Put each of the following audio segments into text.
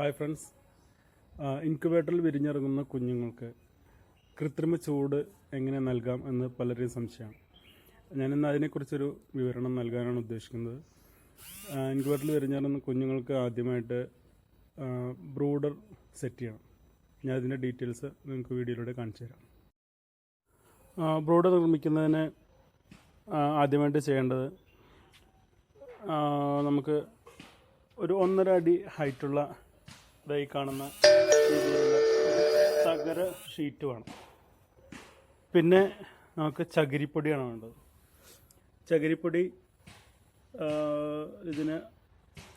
Hi friends ഇൻക്യുബേറ്ററിൽ വിരിഞ്ഞിറങ്ങുന്ന കുഞ്ഞുങ്ങൾക്ക് കൃത്രിമ ചൂട് എങ്ങനെ നൽകാം എന്ന് പലരെയും സംശയമാണ് ഞാനിന്ന് അതിനെക്കുറിച്ചൊരു വിവരണം നൽകാനാണ് ഉദ്ദേശിക്കുന്നത്. ഇൻക്യുബേറ്ററിൽ വിരിഞ്ഞിറങ്ങുന്ന കുഞ്ഞുങ്ങൾക്ക് ആദ്യമായിട്ട് ബ്രൂഡർ സെറ്റ് ചെയ്യണം. ഞാൻ അതിന്റെ ഡീറ്റെയിൽസ് നിങ്ങൾക്ക് വീഡിയോയിലൂടെ കാണിച്ചു തരാം. ബ്രൂഡർ നിർമ്മിക്കുന്നതിന് ആദ്യമായിട്ട് ചെയ്യേണ്ടത് നമുക്ക് ഒരു ഒന്നര അടി ഹൈറ്റുള്ള ഇതായി കാണുന്ന തകര ഷീറ്റ് വേണം. പിന്നെ നമുക്ക് ചകിരിപ്പൊടിയാണ് വേണ്ടത്. ചകിരിപ്പൊടി ഇതിന്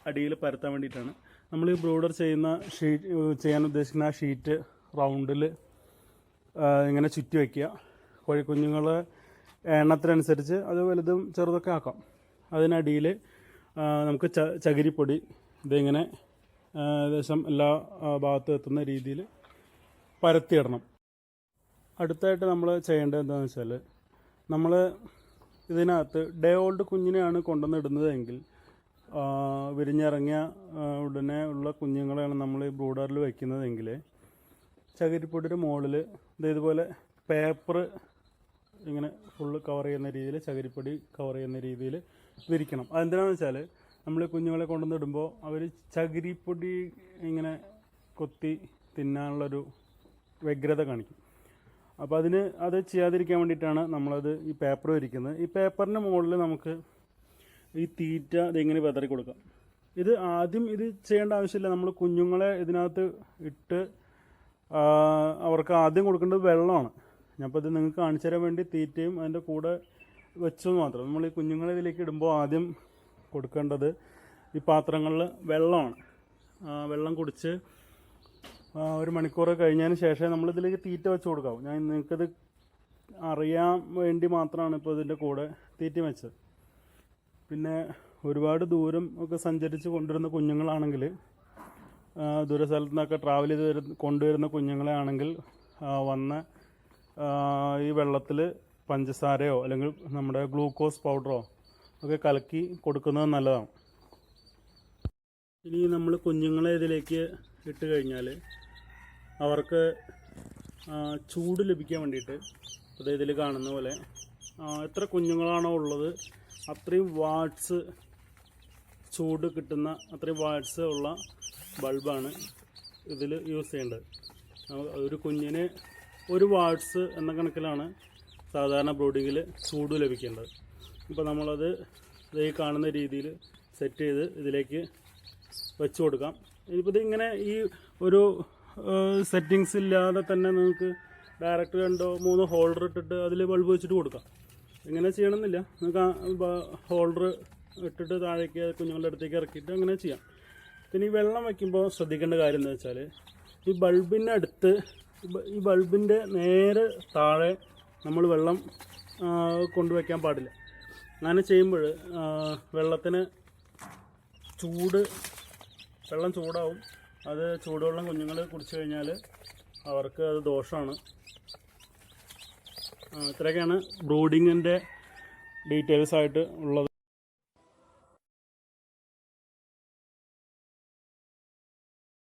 അടിയിൽ പരത്താൻ വേണ്ടിയിട്ടാണ്. നമ്മൾ ഈ ബ്രൂഡർ ചെയ്യുന്ന ഷീറ്റ് ചെയ്യാൻ ഉദ്ദേശിക്കുന്ന ആ ഷീറ്റ് റൗണ്ടിൽ ഇങ്ങനെ ചുറ്റി വയ്ക്കുക കോഴിക്കുഞ്ഞുങ്ങൾ എണ്ണത്തിനനുസരിച്ച് അത് വലുതും ചെറുതൊക്കെ ആക്കാം. അതിനടിയിൽ നമുക്ക് ച ചകിരിപ്പൊടി ഇതിങ്ങനെ ഏകദേശം എല്ലാ ഭാഗത്തും എത്തുന്ന രീതിയിൽ പരത്തിയിടണം. അടുത്തായിട്ട് നമ്മൾ ചെയ്യേണ്ടത് എന്താണെന്ന് വെച്ചാൽ നമ്മൾ ഇതിനകത്ത് ഡേ ഓൾഡ് കുഞ്ഞിനെയാണ് കൊണ്ടുവന്ന് ഇടുന്നതെങ്കിൽ ആ, വിരിഞ്ഞിറങ്ങിയ ഉടനെ ഉള്ള കുഞ്ഞുങ്ങളെയാണ് നമ്മൾ ഈ ബ്രൂഡറിൽ വയ്ക്കുന്നതെങ്കിൽ ചകിരിപ്പൊടിയുടെ മുകളിൽ ഇതേപോലെ പേപ്പർ ഇങ്ങനെ ഫുള്ള് കവർ ചെയ്യുന്ന രീതിയിൽ ചകിരിപ്പൊടി കവർ ചെയ്യുന്ന രീതിയിൽ വിരിക്കണം. അതെന്തിനാണെന്ന് വെച്ചാൽ നമ്മൾ കുഞ്ഞുങ്ങളെ കൊണ്ടുവന്ന് ഇടുമ്പോൾ അവർ ചകിരിപ്പൊടി ഇങ്ങനെ കൊത്തി തിന്നാനുള്ളൊരു വ്യഗ്രത കാണിക്കും. അപ്പോൾ അതിന് അത് ചെയ്യാതിരിക്കാൻ വേണ്ടിയിട്ടാണ് നമ്മളത് ഈ പേപ്പർ വിരിക്കുന്നത് ഈ പേപ്പറിന്റെ മുകളിൽ നമുക്ക് ഈ തീറ്റ ഇതെങ്ങനെ വിതറി കൊടുക്കാം. ഇത് ആദ്യം ഇത് ചെയ്യേണ്ട ആവശ്യമില്ല. നമ്മൾ കുഞ്ഞുങ്ങളെ ഇതിനകത്ത് ഇട്ട് അവർക്ക് ആദ്യം കൊടുക്കേണ്ടത് വെള്ളമാണ്. ഞാനിപ്പോൾ ഇത് നിങ്ങൾക്ക് കാണിച്ചു തരാൻ വേണ്ടി തീറ്റയും അതിന്റെ കൂടെ വെച്ചു മാത്രം. നമ്മൾ ഈ കുഞ്ഞുങ്ങളെ ഇതിലേക്ക് ഇടുമ്പോൾ ആദ്യം കൊടുക്കേണ്ടത് ഈ പാത്രങ്ങളിൽ വെള്ളമാണ്. വെള്ളം കുടിച്ച് ഒരു മണിക്കൂർ കഴിഞ്ഞതിന് ശേഷം നമ്മളിതിലേക്ക് തീറ്റ വെച്ച് കൊടുക്കാം ഞാൻ നിങ്ങൾക്കത് അറിയാൻ വേണ്ടി മാത്രമാണ് ഇപ്പോൾ ഇതിന്റെ കൂടെ തീറ്റ വെച്ചത്. പിന്നെ ഒരുപാട് ദൂരം ഒക്കെ സഞ്ചരിച്ച് കൊണ്ടുവരുന്ന കുഞ്ഞുങ്ങളാണെങ്കിൽ ദൂരസ്ഥലത്തു ദൂര സ്ഥലത്തു നിന്നൊക്കെ ട്രാവൽ ചെയ്ത് വരുന്ന കൊണ്ടുവരുന്ന കുഞ്ഞുങ്ങളെ ആണെങ്കിൽ ഈ വെള്ളത്തിൽ പഞ്ചസാരയോ അല്ലെങ്കിൽ നമ്മുടെ ഗ്ലൂക്കോസ് പൗഡറോ ഒക്കെ കലക്കി കൊടുക്കുന്നത് നല്ലതാണ്. ഇനി നമ്മൾ കുഞ്ഞുങ്ങളെ ഇതിലേക്ക് ഇട്ട് കഴിഞ്ഞാൽ അവർക്ക് ചൂട് ലഭിക്കാൻ വേണ്ടിയിട്ട് അത് ഇതിൽ കാണുന്ന പോലെ എത്ര കുഞ്ഞുങ്ങളാണോ ഉള്ളത് അത്രയും വാട്സ് ചൂട് കിട്ടുന്ന അത്രയും വാട്സ് ഉള്ള ബൾബാണ് ഇതിൽ യൂസ് ചെയ്യേണ്ടത്. ഒരു കുഞ്ഞിന് ഒരു വാട്സ് എന്ന കണക്കിലാണ് സാധാരണ ബ്രോഡിങ്ങിൽ ചൂട് ലഭിക്കേണ്ടത്. ഇപ്പോൾ നമ്മളത് ഈ കാണുന്ന രീതിയിൽ സെറ്റ് ചെയ്ത് ഇതിലേക്ക് വെച്ച് കൊടുക്കാം. ഇനിയിപ്പോൾ ഇതിങ്ങനെ ഈ ഒരു സെറ്റിങ്സ് ഇല്ലാതെ തന്നെ നിങ്ങൾക്ക് ഡയറക്റ്റ് രണ്ടോ മൂന്നോ ഹോൾഡർ ഇട്ടിട്ട് അതിൽ ബൾബ് വെച്ചിട്ട് കൊടുക്കാം. ഇങ്ങനെ ചെയ്യണമെന്നില്ല. നിങ്ങൾക്ക് ഹോൾഡർ ഇട്ടിട്ട് താഴേക്ക് കുഞ്ഞുങ്ങളുടെ അടുത്തേക്ക് ഇറക്കിയിട്ട് അങ്ങനെ ചെയ്യാം. പിന്നെ ഈ വെള്ളം വയ്ക്കുമ്പോൾ ശ്രദ്ധിക്കേണ്ട കാര്യം എന്താ വെച്ചാൽ ഈ ബൾബിന്റെ അടുത്ത് ഈ ബൾബിന്റെ നേരെ താഴെ നമ്മൾ വെള്ളം കൊണ്ടുവയ്ക്കാൻ പാടില്ല. അങ്ങനെ ചെയ്യുമ്പോൾ വെള്ളത്തിന് ചൂട് വെള്ളം ചൂടാവും. അത് ചൂടുവെള്ളം കുഞ്ഞുങ്ങൾ കുടിച്ചു കഴിഞ്ഞാൽ അവർക്ക് അത് ദോഷമാണ്. ഇത്രയൊക്കെയാണ് ബ്രൂഡിങ്ങിന്റെ ഡീറ്റെയിൽസ് ആയിട്ട് ഉള്ളത്.